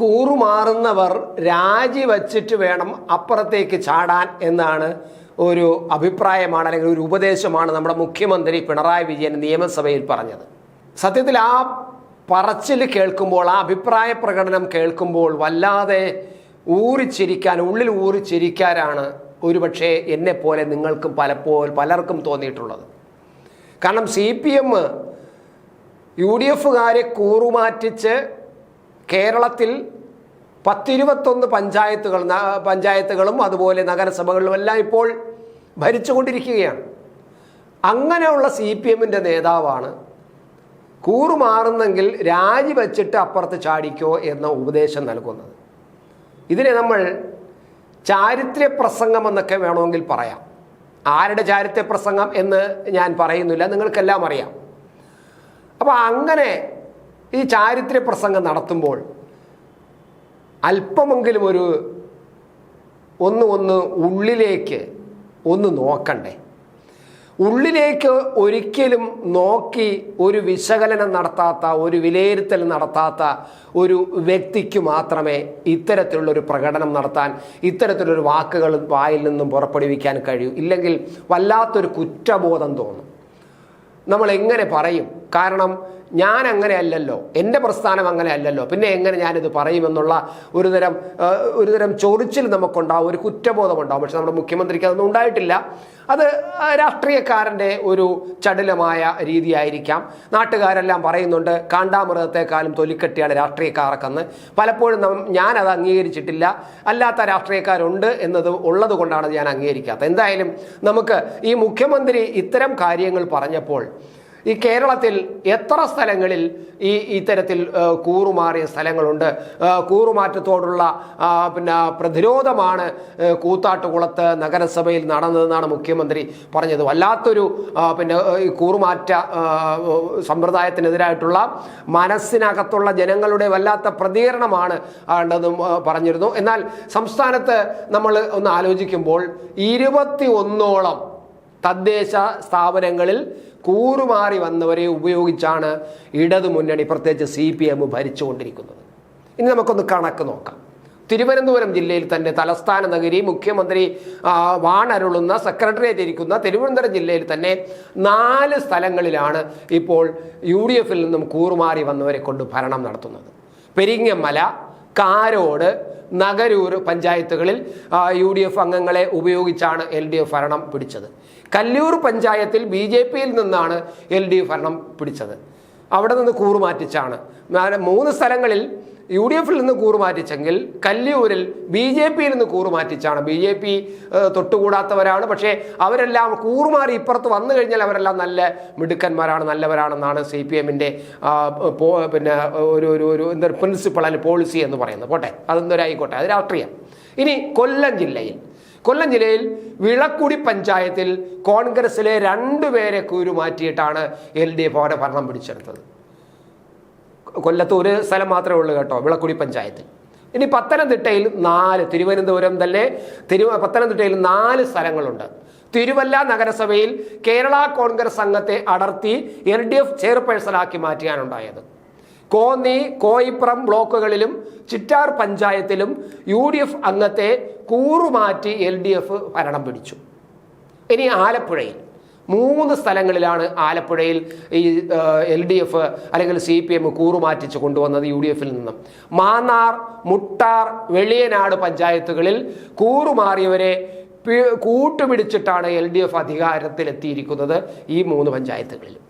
കൂറുമാറുന്നവർ രാജിവച്ചിട്ട് വേണം അപ്പുറത്തേക്ക് ചാടാൻ എന്നാണ് ഒരു അഭിപ്രായമാണ് അല്ലെങ്കിൽ ഒരു ഉപദേശമാണ് നമ്മുടെ മുഖ്യമന്ത്രി പിണറായി വിജയൻ നിയമസഭയിൽ പറഞ്ഞത്. സത്യത്തിൽ ആ പറച്ചിൽ കേൾക്കുമ്പോൾ ആ അഭിപ്രായ പ്രകടനം കേൾക്കുമ്പോൾ വല്ലാതെ ഊറിച്ചിരിക്കാൻ ഉള്ളിൽ ഊറിച്ചിരിക്കാനാണ് ഒരുപക്ഷെ എന്നെപ്പോലെ നിങ്ങൾക്കും പലപ്പോൾ പലർക്കും തോന്നിയിട്ടുള്ളത്. കാരണം C P M U D എഫുകാരെ കൂറുമാറ്റിച്ച് കേരളത്തിൽ പത്തിരുപത്തൊന്ന് പഞ്ചായത്തുകൾ പഞ്ചായത്തുകളും അതുപോലെ നഗരസഭകളും എല്ലാം ഇപ്പോൾ ഭരിച്ചുകൊണ്ടിരിക്കുകയാണ്. അങ്ങനെയുള്ള സി പി എമ്മിന്റെ നേതാവാണ് കൂറുമാറുന്നെങ്കിൽ രാജിവെച്ചിട്ട് അപ്പുറത്ത് ചാടിക്കോ എന്ന ഉപദേശം നൽകുന്നത്. ഇതിനെ നമ്മൾ ചാരിത്ര പ്രസംഗം എന്നൊക്കെ വേണമെങ്കിൽ പറയാം. ആരുടെ ചാരിത്ര പ്രസംഗം എന്ന് ഞാൻ പറയുന്നില്ല നിങ്ങൾക്കെല്ലാം അറിയാം. അപ്പോൾ അങ്ങനെ ഈ ചാരിത്ര പ്രസംഗം നടത്തുമ്പോൾ അല്പമെങ്കിലും ഒരു ഒന്ന് ഒന്ന് ഉള്ളിലേക്ക് ഒന്ന് നോക്കണ്ടേ. ഉള്ളിലേക്ക് ഒരിക്കലും നോക്കി ഒരു വിശകലനം നടത്താത്ത ഒരു വിലയിരുത്തൽ നടത്താത്ത ഒരു വ്യക്തിക്ക് മാത്രമേ ഇത്തരത്തിലുള്ളൊരു പ്രകടനം നടത്താൻ ഇത്തരത്തിലൊരു വാക്കുകൾ വായിൽ നിന്നും പുറപ്പെടുവിക്കാൻ കഴിയൂ. ഇല്ലെങ്കിൽ വല്ലാത്തൊരു കുറ്റബോധം തോന്നും. നമ്മൾ എങ്ങനെ പറയും? കാരണം ഞാൻ അങ്ങനെ അല്ലല്ലോ എന്റെ പ്രസ്ഥാനം അങ്ങനെ അല്ലല്ലോ പിന്നെ എങ്ങനെ ഞാനിത് പറയുമെന്നുള്ള ഒരുതരം ഒരുതരം ചൊറിച്ചിൽ നമുക്കുണ്ടാവും ഒരു കുറ്റബോധമുണ്ടാവും. പക്ഷെ നമ്മുടെ മുഖ്യമന്ത്രിക്ക് അതൊന്നും ഉണ്ടായിട്ടില്ല. അത് രാഷ്ട്രീയക്കാരന്റെ ഒരു ചടുലമായ രീതിയായിരിക്കാം. നാട്ടുകാരെല്ലാം പറയുന്നുണ്ട് കാണ്ടാമൃഗത്തെക്കാളും തൊലിക്കെട്ടിയാണ് രാഷ്ട്രീയക്കാർക്കെന്ന് പലപ്പോഴും ഞാനത് അംഗീകരിച്ചിട്ടില്ല. അല്ലാത്ത രാഷ്ട്രീയക്കാരുണ്ട് എന്നത് ഉള്ളത് കൊണ്ടാണ് ഞാൻ അംഗീകരിക്കാത്തത്. എന്തായാലും നമുക്ക് ഈ മുഖ്യമന്ത്രി ഇത്തരം കാര്യങ്ങൾ പറഞ്ഞപ്പോൾ ഈ കേരളത്തിൽ എത്ര സ്ഥലങ്ങളിൽ ഈ ഇത്തരത്തിൽ കൂറുമാറിയ സ്ഥലങ്ങളുണ്ട്? കൂറുമാറ്റത്തോടുള്ള പിന്നെ പ്രതിരോധമാണ് കൂത്താട്ടുകുളത്ത് നഗരസഭയിൽ നടന്നതെന്നാണ് മുഖ്യമന്ത്രി പറഞ്ഞത്. വല്ലാത്തൊരു പിന്നെ ഈ കൂറുമാറ്റ സമ്പ്രദായത്തിനെതിരായിട്ടുള്ള മനസ്സിനകത്തുള്ള ജനങ്ങളുടെ വല്ലാത്ത പ്രതികരണമാണ് ഉള്ളതും പറഞ്ഞിരുന്നു. എന്നാൽ സംസ്ഥാനത്ത് നമ്മൾ ഒന്ന് ആലോചിക്കുമ്പോൾ ഇരുപത്തി ഒന്നോളം തദ്ദേശ സ്ഥാപനങ്ങളിൽ കൂറുമാറി വന്നവരെ ഉപയോഗിച്ചാണ് ഇടതു മുന്നണി പ്രത്യേകിച്ച് സി പി എം ഭരിച്ചുകൊണ്ടിരിക്കുന്നത്. ഇനി നമുക്കൊന്ന് കണക്ക് നോക്കാം. തിരുവനന്തപുരം ജില്ലയിൽ തന്നെ തലസ്ഥാന നഗരി മുഖ്യമന്ത്രി വാണരുളുന്ന സെക്രട്ടേറിയറ്റ് ഇരിക്കുന്ന തിരുവനന്തപുരം ജില്ലയിൽ തന്നെ നാല് സ്ഥലങ്ങളിലാണ് ഇപ്പോൾ യു ഡി എഫിൽ നിന്നും കൂറുമാറി വന്നവരെ കൊണ്ട് ഭരണം നടത്തുന്നത്. പെരിങ്ങമല കാരോട് നഗരൂർ പഞ്ചായത്തുകളിൽ യു ഡി എഫ് അംഗങ്ങളെ ഉപയോഗിച്ചാണ് എൽ ഡി എഫ് ഭരണം പിടിച്ചത്. കല്ലൂർ പഞ്ചായത്തിൽ ബി ജെ പിയിൽ നിന്നാണ് എൽ ഡി എഫ് ഭരണം പിടിച്ചത്. അവിടെ നിന്ന് കൂറുമാറ്റിച്ചാണ് മൂന്ന് സ്ഥലങ്ങളിൽ യു ഡി എഫിൽ നിന്ന് കൂറുമാറ്റിച്ചെങ്കിൽ കല്ലിയൂരിൽ ബി ജെ പിയിൽ നിന്ന് കൂറുമാറ്റിച്ചാണ് ബി ജെ പി തൊട്ടുകൂടാത്തവരാണ്. പക്ഷേ അവരെല്ലാം കൂറുമാറി ഇപ്പുറത്ത് വന്നു കഴിഞ്ഞാൽ അവരെല്ലാം നല്ല മിടുക്കന്മാരാണ് നല്ലവരാണെന്നാണ് സി പി എമ്മിന്റെ പിന്നെ ഒരു ഒരു ഒരു എന്താ പ്രിൻസിപ്പൾ അല്ലെങ്കിൽ പോളിസി എന്ന് പറയുന്നത്. പോട്ടെ അതെന്തൊരായിക്കോട്ടെ അത് രാഷ്ട്രീയം. ഇനി കൊല്ലം ജില്ലയിൽ കൊല്ലം ജില്ലയിൽ വിളക്കുടി പഞ്ചായത്തിൽ കോൺഗ്രസിലെ രണ്ടുപേരെ കൂറുമാറ്റിയിട്ടാണ് എൽ ഡി എഫ് അവിടെ ഭരണം പിടിച്ചെടുത്തത്. കൊല്ലത്ത് ഒരു സ്ഥലം മാത്രമേ ഉള്ളൂ കേട്ടോ വിളക്കുടി പഞ്ചായത്തിൽ. ഇനി പത്തനംതിട്ടയിൽ നാല് തിരുവനന്തപുരം തന്നെ തിരു പത്തനംതിട്ടയിൽ നാല് സ്ഥലങ്ങളുണ്ട്. തിരുവല്ല നഗരസഭയിൽ കേരള കോൺഗ്രസ് സംഘത്തെ അടർത്തി എൽ ഡി എഫ് ചെയർപേഴ്സണാക്കി മാറ്റിയാണുണ്ടായത് കോന്നി കോയിപ്പുറം ബ്ലോക്കുകളിലും ചിറ്റാർ പഞ്ചായത്തിലും യു ഡി എഫ് അംഗത്തെ കൂറുമാറ്റി എൽ ഡി എഫ് ഭരണം പിടിച്ചു. ഇനി ആലപ്പുഴയിൽ. മൂന്ന് സ്ഥലങ്ങളിലാണ് ആലപ്പുഴയിൽ ഈ എൽ ഡി എഫ് അല്ലെങ്കിൽ സി പി എം കൂറുമാറ്റിച്ച് കൊണ്ടുവന്നത് യു ഡി എഫിൽ നിന്നും. മാന്നാർ മുട്ടാർ വെളിയനാട് പഞ്ചായത്തുകളിൽ കൂറുമാറിയവരെ കൂട്ടുപിടിച്ചിട്ടാണ് എൽ ഡി എഫ് അധികാരത്തിലെത്തിയിരിക്കുന്നത് ഈ മൂന്ന് പഞ്ചായത്തുകളിലും.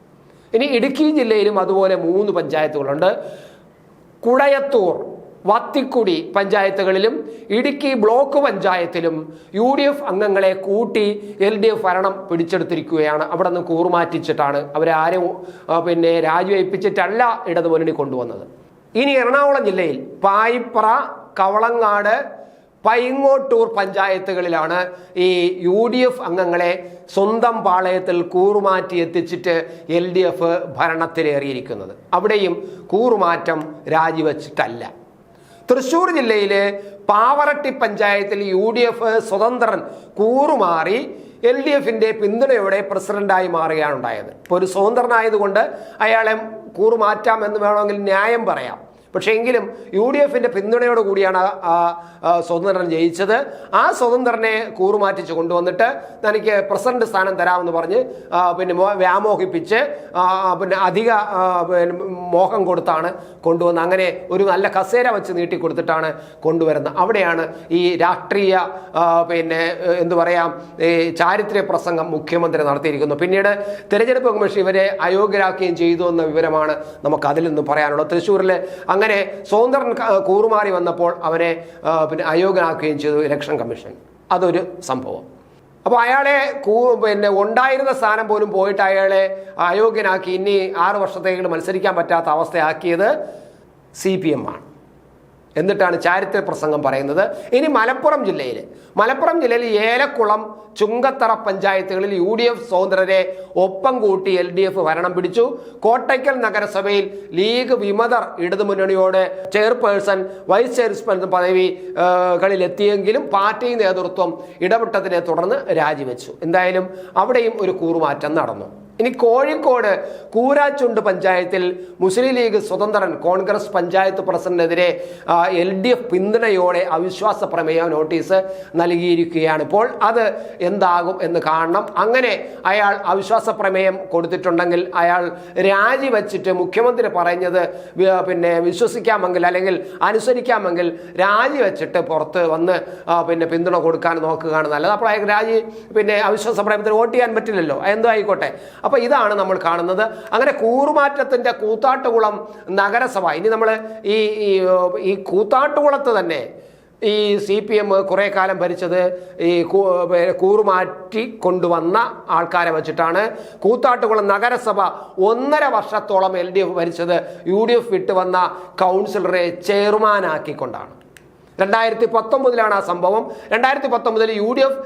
ഇനി ഇടുക്കി ജില്ലയിലും അതുപോലെ മൂന്ന് പഞ്ചായത്തുകളുണ്ട്. കുടയത്തൂർ വത്തിക്കുടി പഞ്ചായത്തുകളിലും ഇടുക്കി ബ്ലോക്ക് പഞ്ചായത്തിലും യു ഡി എഫ് അംഗങ്ങളെ കൂട്ടി എൽ ഡി എഫ് ഭരണം പിടിച്ചെടുത്തിരിക്കുകയാണ്. അവിടെ നിന്ന് കൂറുമാറ്റിച്ചിട്ടാണ് അവരെ ആരും പിന്നെ രാജിവയ്പ്പിച്ചിട്ടല്ല ഇടതുമുന്നണി കൊണ്ടുവന്നത്. ഇനി എറണാകുളം ജില്ലയിൽ പായിപ്ര കവളങ്ങാട് പൈങ്ങോട്ടൂർ പഞ്ചായത്തുകളിലാണ് ഈ യു ഡി എഫ് അംഗങ്ങളെ സ്വന്തം പാളയത്തിൽ കൂറുമാറ്റി എത്തിച്ചിട്ട് എൽ ഡി എഫ് ഭരണത്തിലേറിയിരിക്കുന്നത്. അവിടെയും കൂറുമാറ്റം രാജിവെച്ചിട്ടല്ല. തൃശ്ശൂർ ജില്ലയിലെ പാവറട്ടി പഞ്ചായത്തിൽ യു ഡി എഫ് സ്വതന്ത്രൻ കൂറുമാറി എൽ ഡി എഫിന്റെ പിന്തുണയോടെ പ്രസിഡന്റായി മാറുകയാണ് ഉണ്ടായത്. ഇപ്പോൾ ഒരു സ്വതന്ത്രനായതുകൊണ്ട് അയാളെ കൂറുമാറ്റാം എന്ന് വേണമെങ്കിൽ ന്യായം പറയാം. പക്ഷേ എങ്കിലും യു ഡി എഫിന്റെ പിന്തുണയോട് കൂടിയാണ് ആ സ്വതന്ത്രൻ ജയിച്ചത്. ആ സ്വതന്ത്രനെ കൂറുമാറ്റിച്ച് കൊണ്ടുവന്നിട്ട് തനിക്ക് പ്രസിഡന്റ് സ്ഥാനം തരാമെന്ന് പറഞ്ഞ് പിന്നെ വ്യാമോഹിപ്പിച്ച് പിന്നെ അധിക മോഹം കൊടുത്താണ് കൊണ്ടുവന്ന് അങ്ങനെ ഒരു നല്ല കസേര വെച്ച് നീട്ടിക്കൊടുത്തിട്ടാണ് കൊണ്ടുവരുന്നത്. അവിടെയാണ് ഈ രാഷ്ട്രീയ പിന്നെ എന്തു പറയാം ഈ ചാരിത്ര്യ പ്രസംഗം മുഖ്യമന്ത്രി നടത്തിയിരിക്കുന്നു പിന്നീട് തെരഞ്ഞെടുപ്പ് കമ്മീഷൻ ഇവരെ അയോഗ്യരാക്കുകയും ചെയ്തു എന്ന വിവരമാണ് നമുക്ക് അതിൽ നിന്ന് പറയാനുള്ളത്. തൃശ്ശൂരിൽ അങ്ങനെ സ്വതന്ത്രൻ കൂറുമാറി വന്നപ്പോൾ അവനെ പിന്നെ അയോഗ്യനാക്കുകയും ചെയ്തു ഇലക്ഷൻ കമ്മീഷൻ. അതൊരു സംഭവം. അപ്പോൾ അയാളെ കൂ പിന്നെ ഉണ്ടായിരുന്ന സ്ഥാനം പോലും പോയിട്ട് അയാളെ അയോഗ്യനാക്കി ഇനി ആറ് വർഷത്തേക്ക് മത്സരിക്കാൻ പറ്റാത്ത അവസ്ഥയാക്കിയത് സി പി എം ആണ്. എന്നിട്ടാണ് ചാരിത്ര പ്രസംഗം പറയുന്നത്. ഇനി മലപ്പുറം ജില്ലയിൽ മലപ്പുറം ജില്ലയിൽ ഏലക്കുളം ചുങ്കത്തറ പഞ്ചായത്തുകളിൽ യു ഡി എഫ് സ്വതന്ത്രരെ ഒപ്പം കൂട്ടി എൽ ഡി എഫ് ഭരണം പിടിച്ചു. കോട്ടയ്ക്കൽ നഗരസഭയിൽ ലീഗ് വിമതർ ഇടതുമുന്നണിയോട് ചെയർപേഴ്സൺ വൈസ് ചെയർപേഴ്സൺ പദവികളിൽ എത്തിയെങ്കിലും പാർട്ടി നേതൃത്വം ഇടപെട്ടതിനെ തുടർന്ന് രാജിവെച്ചു. എന്തായാലും അവിടെയും ഒരു കൂറുമാറ്റം നടന്നു. ഇനി കോഴിക്കോട് കൂരാച്ചുണ്ട് പഞ്ചായത്തിൽ മുസ്ലിം ലീഗ് സ്വതന്ത്രൻ കോൺഗ്രസ് പഞ്ചായത്ത് പ്രസിഡന്റിനെതിരെ എൽ ഡി എഫ് പിന്തുണയോടെ അവിശ്വാസ പ്രമേയ നോട്ടീസ് നൽകിയിരിക്കുകയാണ്. ഇപ്പോൾ അത് എന്താകും എന്ന് കാണണം. അങ്ങനെ അയാൾ അവിശ്വാസ പ്രമേയം കൊടുത്തിട്ടുണ്ടെങ്കിൽ അയാൾ രാജിവെച്ചിട്ട് മുഖ്യമന്ത്രി പറഞ്ഞത് പിന്നെ വിശ്വസിക്കാമെങ്കിൽ അല്ലെങ്കിൽ അനുസരിക്കാമെങ്കിൽ രാജിവെച്ചിട്ട് പുറത്ത് വന്ന് പിന്നെ പിന്തുണ കൊടുക്കാൻ നോക്കുകയാണ് നല്ലത്. അപ്പോൾ അയാൾ രാജി പിന്നെ അവിശ്വാസ പ്രമേയത്തിന് വോട്ട് ചെയ്യാൻ പറ്റില്ലല്ലോ. എന്തോ ആയിക്കോട്ടെ. അപ്പോൾ ഇതാണ് നമ്മൾ കാണുന്നത്. അങ്ങനെ കൂറുമാറ്റത്തിന്റെ കൂത്താട്ടുകുളം നഗരസഭ. ഇനി നമ്മൾ ഈ ഈ, കൂത്താട്ടുകുളത്ത് തന്നെ ഈ സി പി എം കുറേ കാലം ഭരിച്ചത് ഈ കൂറുമാറ്റി കൊണ്ടുവന്ന ആൾക്കാരെ വെച്ചിട്ടാണ് കൂത്താട്ടുകുളം നഗരസഭ ഒന്നര വർഷത്തോളം എൽ ഡി എഫ് ഭരിച്ചത് യു ഡി എഫ് വിട്ട് വന്ന കൗൺസിലറെ ചെയർമാനാക്കിക്കൊണ്ടാണ്. രണ്ടായിരത്തി പത്തൊമ്പതിലാണ് ആ സംഭവം. രണ്ടായിരത്തി പത്തൊമ്പതിൽ യു ഡി എഫ്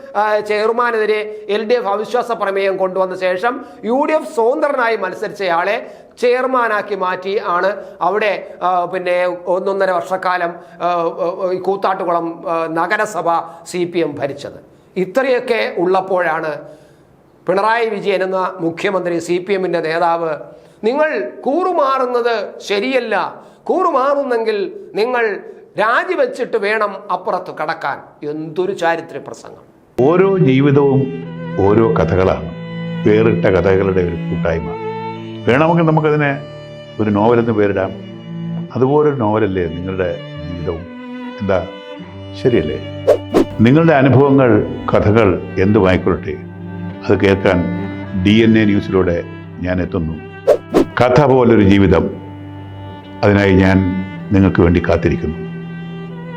ചെയർമാനെതിരെ എൽ ഡി എഫ് അവിശ്വാസ പ്രമേയം കൊണ്ടുവന്ന ശേഷം യു ഡി എഫ് സ്വതന്ത്രനായി മത്സരിച്ചയാളെ ചെയർമാനാക്കി മാറ്റി ആണ് അവിടെ പിന്നെ ഒന്നൊന്നര വർഷക്കാലം കൂത്താട്ടുകുളം നഗരസഭ സി പി എം ഭരിച്ചത്. ഇത്രയൊക്കെ ഉള്ളപ്പോഴാണ് പിണറായി വിജയൻ എന്ന മുഖ്യമന്ത്രി സി പി എമ്മിന്റെ നേതാവ് നിങ്ങൾ കൂറുമാറുന്നത് ശരിയല്ല. കൂറുമാറുന്നെങ്കിൽ നിങ്ങൾ രാജിവെച്ചിട്ട് വേണം അപ്പുറത്ത് കടക്കാൻ. എന്തൊരു ചാരിത്ര പ്രസംഗം ഓരോ ജീവിതവും ഓരോ കഥകളാണ്. വേറിട്ട കഥകളുടെ ഒരു കൂട്ടായ്മ. വേണമെങ്കിൽ നമുക്കതിനെ ഒരു നോവലെന്ന് പേരിടാം. അതുപോലൊരു നോവലല്ലേ നിങ്ങളുടെ ജീവിതവും? എന്താ? ശരിയല്ലേ? നിങ്ങളുടെ അനുഭവങ്ങൾ കഥകൾ എന്തുമായിക്കൊള്ളട്ടെ അത് കേൾക്കാൻ ഡി എൻ എ ന്യൂസിലൂടെ ഞാൻ എത്തുന്നു. കഥ പോലൊരു ജീവിതം. അതിനായി ഞാൻ നിങ്ങൾക്ക് വേണ്ടി കാത്തിരിക്കുന്നു.